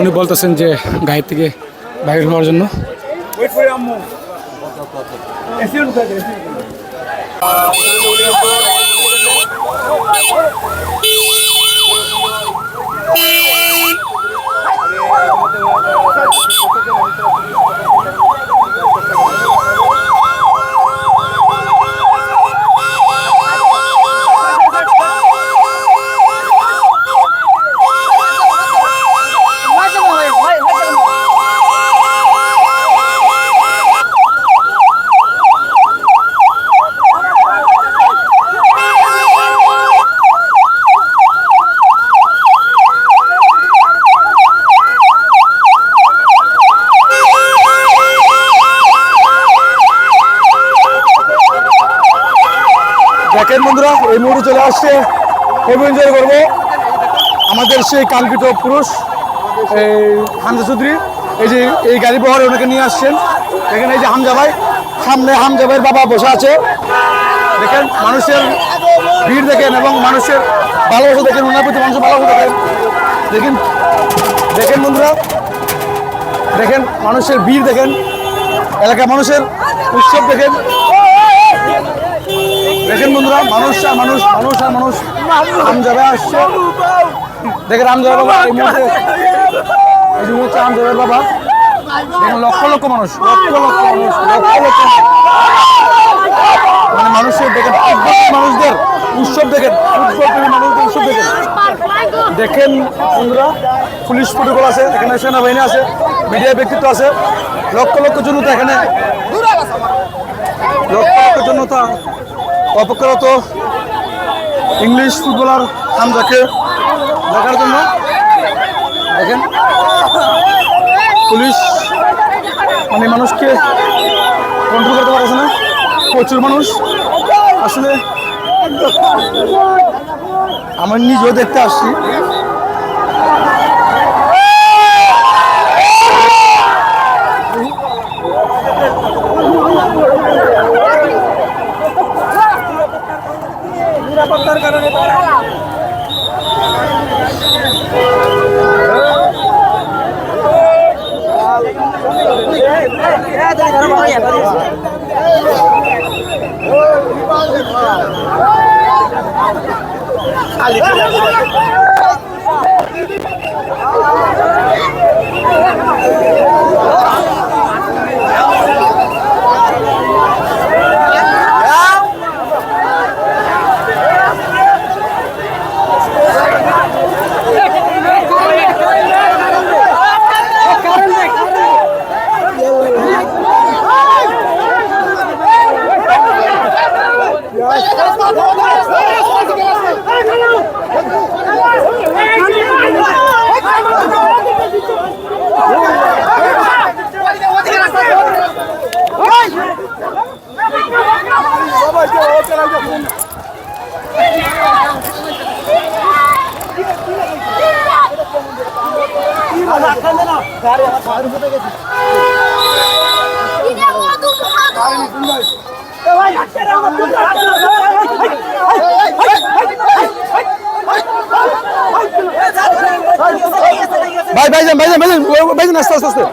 উনি বলতেছেন যে গাড়ি থেকে বাইরে হওয়ার জন্য। দেখেন বন্ধুরা এই মুহূর্তে চলে আসছে। খুব এনজয় করব। আমাদের সেই কাঙ্ক্ষিত পুরুষ, এই হামজা চৌধুরী, এই যে এই গাড়ি বহরে ওনাকে নিয়ে আসছেন। দেখেন এই যে হামজা ভাই, সামনে হামজা ভাইয়ের বাবা বসে আছে। দেখেন, মানুষের ভিড় দেখেন এবং মানুষের ভালোবাসা দেখেন, ওনার প্রতি মানুষের ভালোবাসা দেখেন। দেখেন দেখেন বন্ধুরা, দেখেন মানুষের ভিড় দেখেন, এলাকার মানুষের উৎসব দেখেন। দেখেন বন্ধুরা মানুষ আর মানুষ মানুষ আর মানুষ। আমজাবে আসছে। দেখেন আমজাবে বাবা, এই মুহূর্তে এই হচ্ছে বাবা। দেখেন লক্ষ লক্ষ মানুষ, লক্ষ লক্ষ মানুষ, লক্ষ লক্ষ মানে মানুষের দেখেন মানুষদের উৎসব দেখেন, ফুটবল প্রেমী মানুষদের উৎসব দেখেন। দেখেন বন্ধুরা, পুলিশ প্রোটোকল আছে, এখানে সেনাবাহিনী আছে, মিডিয়া ব্যক্তিত্ব আছে। লক্ষ লক্ষ জনতা এখানে। লক্ষ লক্ষ জনতা অপেক্ষারত ইংলিশ ফুটবলার হামজাকে দেখার জন্য। দেখেন, পুলিশ মানে মানুষকে কন্ট্রোল করতে পারছে না। প্রচুর মানুষ। আসলে আমার নিজেও দেখতে আসছি। নিরাপত্তার কারণে খালি ভাই ভাইজান ভাইজান ভাইজান ভাইজান আস্তে আস্তে আস্তে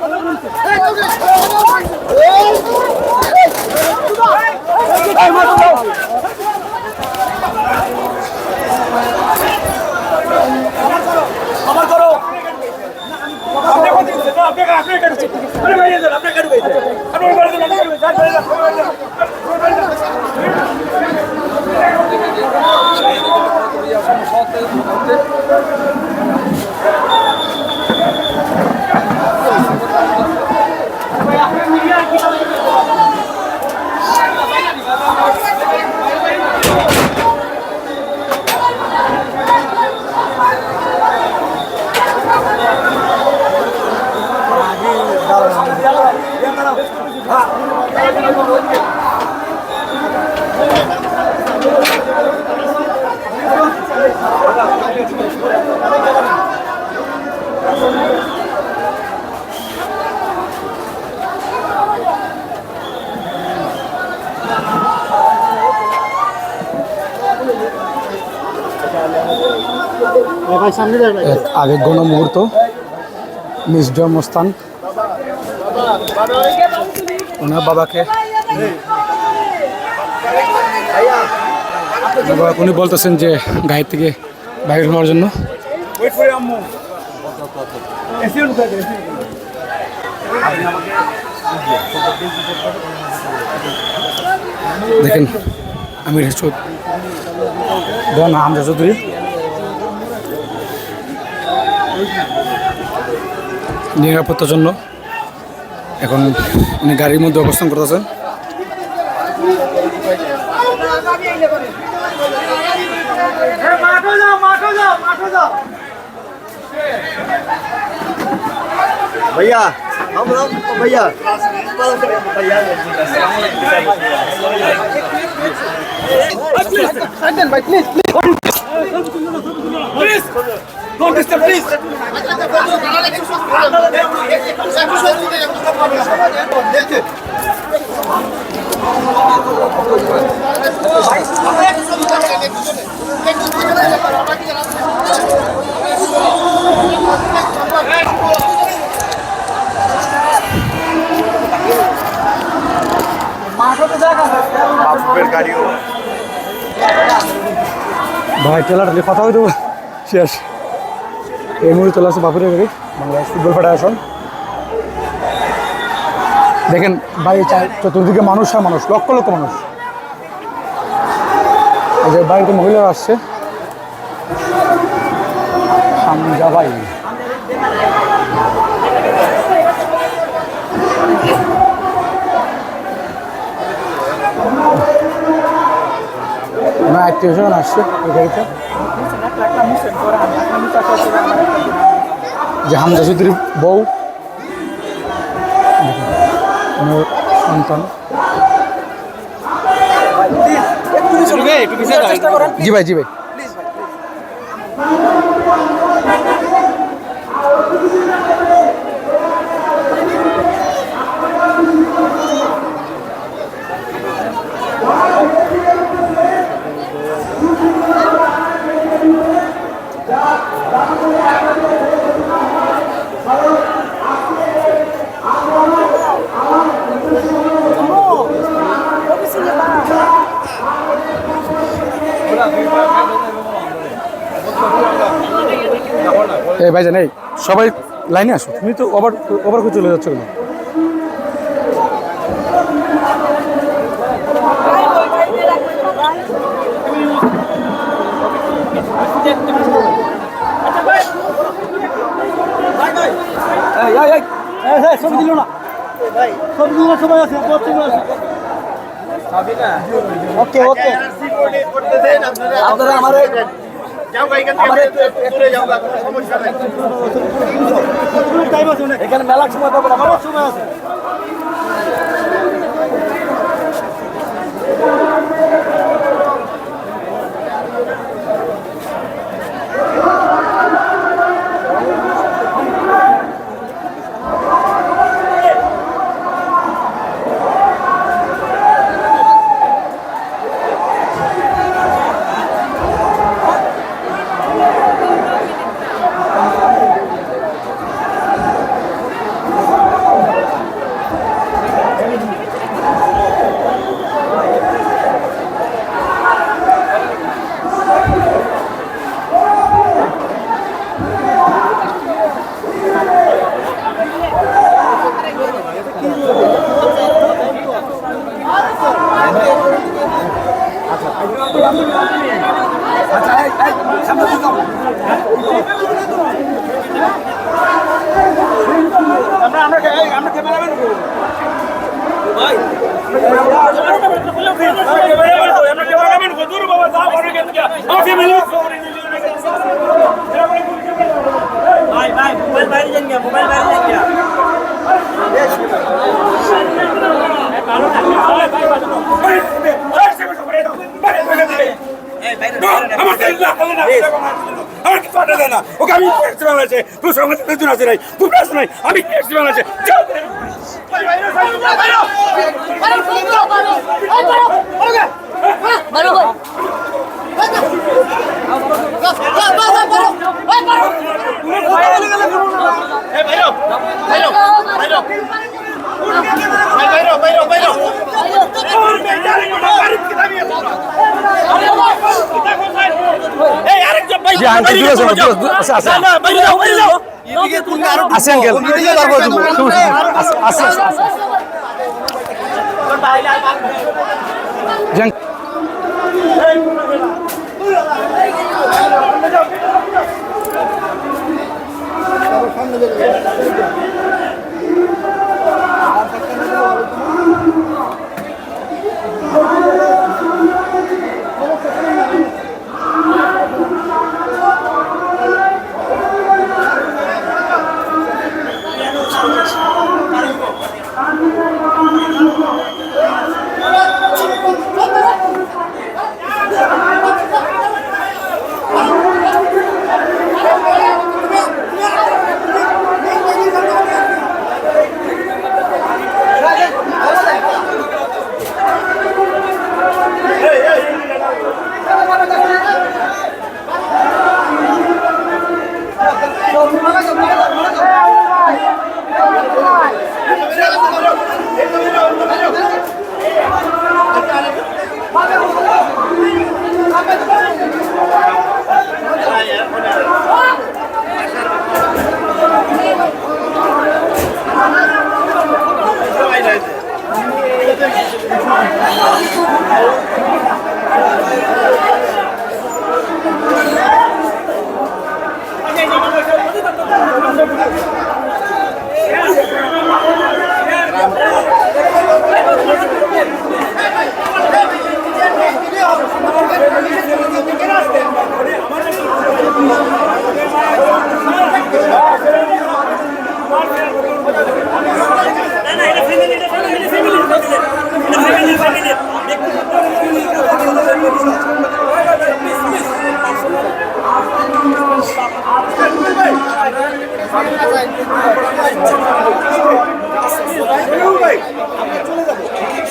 হতে এক গণ মুহূর্ত নিজ জন্মস্থান ওনার বাবাকে। উনি বলতেছেন যে গায়ের থেকে বাইরে হওয়ার জন্য। দেখেন, আমির হেসুদ দেওয়ান চৌধুরী। নিরাপত্তার জন্য এখন উনি গাড়ির মধ্যে অবস্থান করতেছেন भैया हम लोग भैया भैया বাপের গাড়িও। ভাই টেলার কথা হইতে শেষ। এই মুহূর্তে চলে আসছে বাপুরের গাড়ি বাংলাদেশ ফুটবল ফেডারেশন দেখেন, ভাই চতুর্দিকে মানুষ আর মানুষ, লক্ষ লক্ষ মানুষ। যে বাড়িতে মহিলারা আসছে। ভাই। না আসছে ওই গাড়িতে যে হামজা চৌধুরীর বউ। সন্তান। জি ভাই জি ভাই। ভাই জান সবাই লাইনে আসো। তুমি তো ওভার ওভার করে চলে যাচ্ছ কেন? ওকে ওকে আপনারা আমার যাওগা এখান থেকে দূরে যাওগা কোনো সমস্যা নাই এখানে মেলার সময় পাবো না সময় আছে ভাই ভাই মোবাইল বাইরে যান গিয়া মোবাইল বাইরে যান গিয়া আমি বাংলাদেশে আছে আঙ্কেল আছে আছে আছে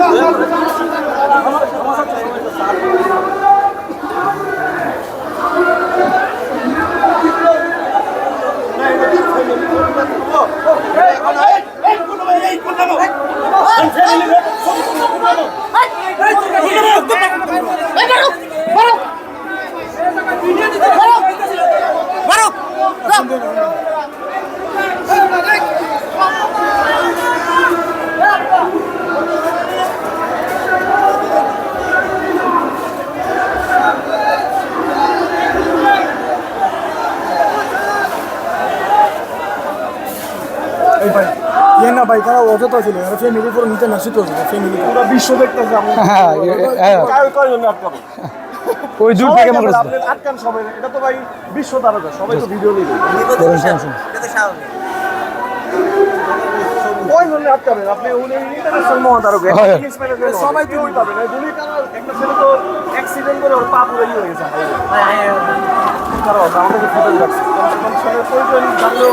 এই দেখেন এই ভাই ইয়ে না ভাই তারা অযথা ছিল। এরা ফ্যামিলির উপর নিতে নাসিত হয়েছিল ফ্যামিলি পুরো বিশ্ব দেখতেছে হ্যাঁ কার- কার জন্য আটকাবো? ওই দূর থেকে আমার আপনি আটকান সবাই। এটা তো ভাই বিশ্ব তারকা সবাই তো ভিডিও নিবে। ওই জন্য আটকাবেন আপনি উনি ইন্টারন্যাশনাল মহাতারকা। হ্যাঁ। সবাই তো ওই পাবেন একটা ছেলে তো অ্যাক্সিডেন্ট করে ওর পা পুরো হয়ে গেছে। কারণ রাখছে জানলেও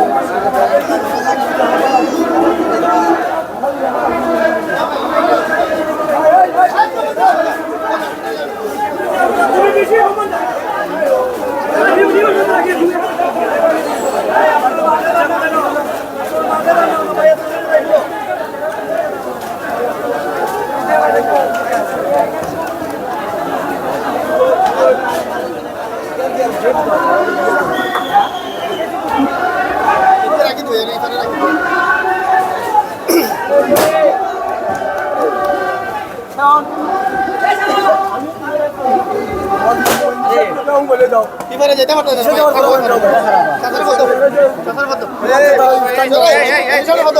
বলে যাও এবারে যেতে পারতো না চাচার কত কত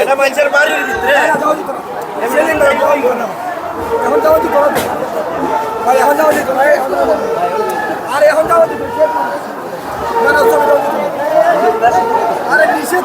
এটা মানুষের বাড়ির ভিতরে। এখন যাওয়া দিত না ভাই, এখন যাওয়া এখন যাওয়া দিত না। আরে এখন যাওয়া দিত না না চলে যাওয়া দিত না। আরে নিষেধ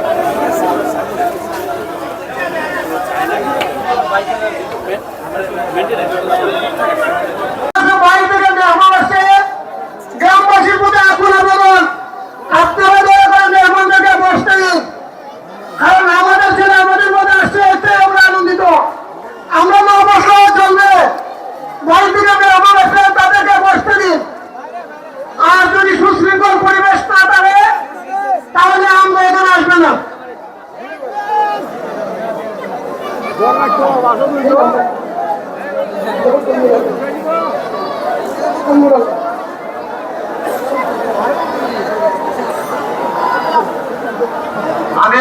তো বাড়ি থেকে মেহমান আসছে গ্রামবাসীর প্রতি আকুল আবেদন আপনারা দয়া করে মেহমানদেরকে বসতে দিন কারণ আমাদের ছেলে আমাদের মধ্যে আসছে এতে আমরা আনন্দিত আমরা না বসার জন্য বাড়ি থেকে মেহমান আসছে তাদেরকে বসতে দিন আর যদি সুশৃঙ্খল পরিবেশ না থাকে তাহলে আমরা এখানে আসবে না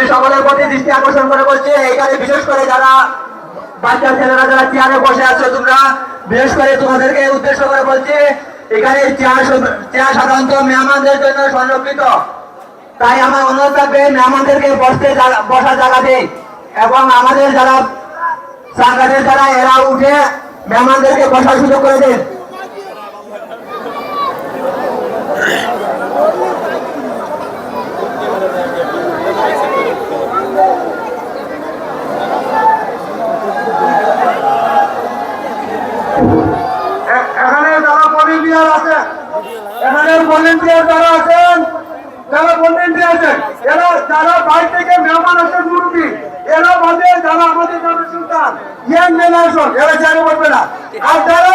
আমি সকলের প্রতি দৃষ্টি আকর্ষণ করে বলছি এখানে বিশেষ করে যারা বাচ্চা ছেলেরা যারা চেয়ারে বসে আছো তোমরা, বিশেষ করে তোমাদেরকে উদ্দেশ্য করে বলছি, এখানে চেয়ার চেয়ার সাধারণত মেহমানদের জন্য সংরক্ষিত। তাই আমার অনুরোধ থাকবে, মেহমানদেরকে বসতে বসার জায়গা দিই এবং আমাদের যারা সাংঘাতের যারা, এরা উঠে মেহমানদেরকে বসার সুযোগ করে দিন এ- এখানে যারা ভলেন্টিয়ার আছেন এখানে ভলেন্টিয়ার যারা আছেন, যারা ভলেন্টিয়ার আছেন, এরা যারা বাইরে থেকে মেহমান আসেন মুরব্বী, এরা বাদে যারা আমাদের জনসংখ্যান ইয়াং জেনারেশন এরা জানে বলবে না। আর যারা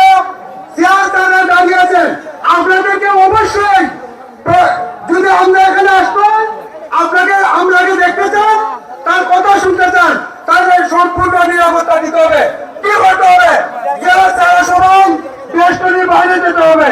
চেয়ার তারা দাঁড়িয়ে আছেন, আপনাদেরকে অবশ্যই যদি আমরা এখানে আসবেন আপনাকে আমরাকে দেখতে চান তার কথা শুনতে চান তাদের সম্পূর্ণ নিরাপত্তা দিতে হবে। কি করতে হবে? যারা তারা সবাই বেষ্টনীর বাইরে যেতে হবে।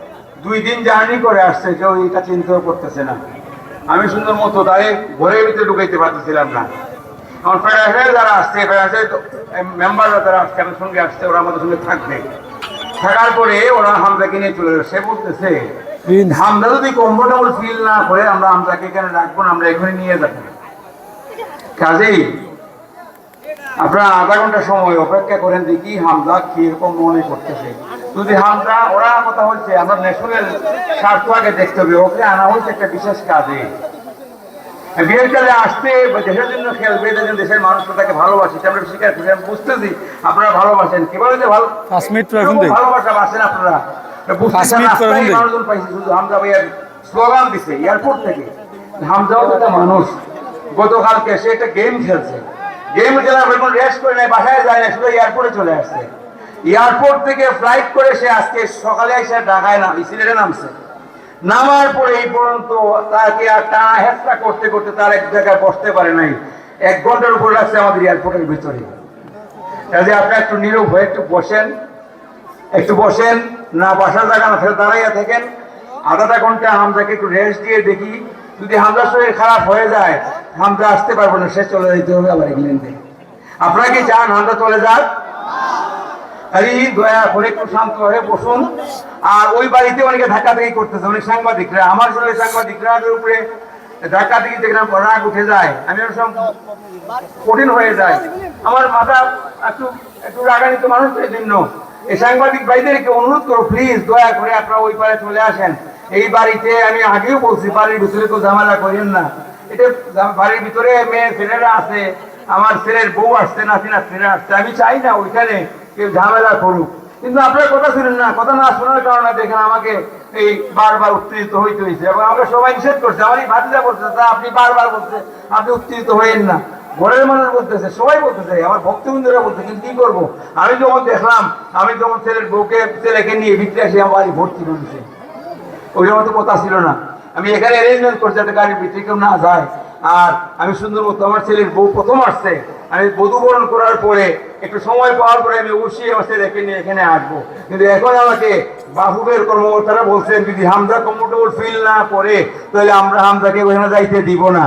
দুই দিন জার্নি করে আসছে, কেউ এটা চিন্তাও করতেছে না। আমি সুন্দর মতো তাই ঘরের ভিতরে ঢুকাইতে পারতেছিলাম না। আমার ফেডারেশনের যারা আসছে ফেডারেশনের মেম্বাররা যারা আজকে আমার সঙ্গে আসছে, ওরা আমাদের সঙ্গে থাকবে। থাকার পরে ওরা হামদাকে নিয়ে চলে যাবে সে বলতেছে হামদা যদি কমফোর্টেবল ফিল না করে, আমরা হামদাকে এখানে রাখব আমরা এখানে নিয়ে যাব। কাজেই আপনারা আধা ঘণ্টা সময় অপেক্ষা করেন দেখি হামদা কীরকম মনে করতেছে। যদি হামজা ওরা কথা হচ্ছে আমরা ন্যাশনাল স্বার্থ আগে দেখতে হবে ওকে আনা হয়েছে একটা বিশেষ কাজে। বিয়ের কালে আসতে দেশের জন্য খেলবে দেশের তাকে ভালোবাসে আমরা স্বীকার করি আমি বুঝতেছি আপনারা ভালোবাসেন। কীভাবে যে ভালো। ভালোবাসা বাসেন আপনারা। মানুষজন পাইছে শুধু হামজা ভাইয়ের স্লোগান দিছে এয়ারপোর্ট থেকে। হামজাও তো একটা মানুষ। গতকালকে সে একটা গেম খেলছে। গেম পরে কোনো রেস্ট করে নাই, বাসায় যায় না শুধু এয়ারপোর্টে চলে আসছে। এয়ারপোর্ট থেকে ফ্লাইট করে সে আজকে সকালে এসে ঢাকায় নাম সিলেটে নামছে। নামার পরে এই পর্যন্ত তাকে আর টানা হেসরা করতে করতে তার এক জায়গায় বসতে পারে নাই। এক ঘণ্টার উপর রাখছে আমাদের এয়ারপোর্টের ভিতরে। কাজে আপনারা একটু নীরব হয়ে একটু বসেন। একটু বসেন, না বাসার জায়গা না ফেলে দাঁড়াইয়া থাকেন। আধাটা ঘণ্টা হামজাকে একটু রেস্ট দিয়ে দেখি। যদি হামজার শরীর খারাপ হয়ে যায় হামজা আসতে পারব না, সে চলে যেতে হবে আবার ইংল্যান্ডে। আপনারা কি চান হামজা চলে যাক? দয়া করে একটু শান্ত হয়ে বসুন। আর ওই বাড়িতে অনেকে ধাক্কা ধাক্কি করতেছে, অনেক সাংবাদিকরা। আমার শরীরে সাংবাদিকরা উপরে ধাক্কা দেখলাম রাগ উঠে যায়। আমি কঠিন হয়ে যায় আমার মাথা একটু একটু রাগান্বিত মানুষ এই জন্য এই সাংবাদিক ভাইদেরকে অনুরোধ করো প্লিজ দয়া করে আপনারা ওই পারে চলে আসেন। এই বাড়িতে আমি আগেও বলছি, বাড়ির ভিতরে তো ঝামেলা করেন না। এটা বাড়ির ভিতরে মেয়ে ছেলেরা আছে, আমার ছেলের বউ আসছে, নাতি নাতিরা আসছে, আমি চাই না ওইখানে কেউ ঝামেলা করুক। কিন্তু আপনার কথা শুনেন না, কথা না শোনার কারণে দেখেন আমাকে এই বারবার উত্তেজিত হইতে হয়েছে এবং আমরা সবাই নিষেধ করছে। আমার এই ভাতিজা বলছে, তা আপনি বারবার বলছে, আপনি উত্তেজিত হইেন না। ঘরের মানুষ বলতেছে, সবাই বলতেছে, আমার ভক্তবৃন্দরা বলছে কিন্তু কি করব? আমি যখন দেখলাম, আমি যখন ছেলের বউকে, ছেলেকে নিয়ে ভিতরে আসি আমার বাড়ি ভর্তি করেছে। ওই রকম তো কথা ছিল না। আমি এখানে অ্যারেঞ্জমেন্ট করছি যাতে ভিতরে কেউ না যায়। আর আমি সুন্দর মতো আমার ছেলের বউ প্রথম আসছে। আমি বধুবরণ করার পরে একটু সময় পাওয়ার পরে আমি অবশ্যই আমার ছেলেকে নিয়ে এখানে আসব। কিন্তু এখন আমাকে বাহুবের কর্মকর্তারা বলছেন, যদি হামজা কমফোর্টেবল ফিল না করে তাহলে আমরা হামজাকে ওখানে যাইতে দিব না।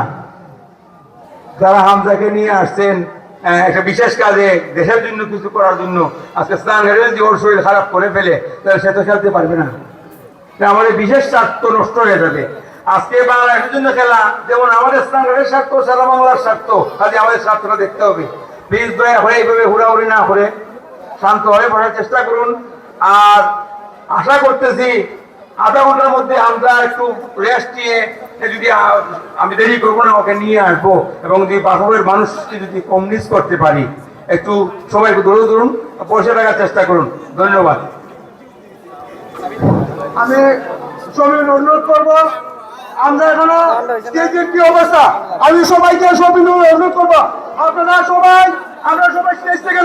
যারা হামজাকে নিয়ে আসছেন একটা বিশেষ কাজে দেশের জন্য কিছু করার জন্য, আজকে স্নান যদি ওর শরীর খারাপ করে ফেলে, তাহলে সে তো খেলতে পারবে না। আমাদের বিশেষ স্বার্থ নষ্ট হয়ে যাবে। আজকে বাংলাদেশের জন্য খেলা, যেমন আমাদের স্থানের স্বার্থ, সারা বাংলার স্বার্থ কাজে আমাদের স্বার্থটা দেখতে হবে। প্লিজ দয়া হয়ে এইভাবে হুড়াহুড়ি না করে শান্ত হয়ে পড়ার চেষ্টা করুন। আর আশা করতেছি আধা ঘণ্টার মধ্যে আমরা একটু রেস্ট নিয়ে যদি আমি দেরি করব না ওকে নিয়ে আসব এবং যদি বাসবের মানুষকে যদি কমিউনিস করতে পারি, একটু সবাই একটু দৌড়ে ধরুন পয়সা টাকার চেষ্টা করুন। ধন্যবাদ। আমি সবিন অনুরোধ করব। আমরা এখনও স্টেজের কি অবস্থা? আমি সবাইকে সবিন অনুরোধ করব। আপনারা সবাই, আমরা সবাই স্টেজ থেকে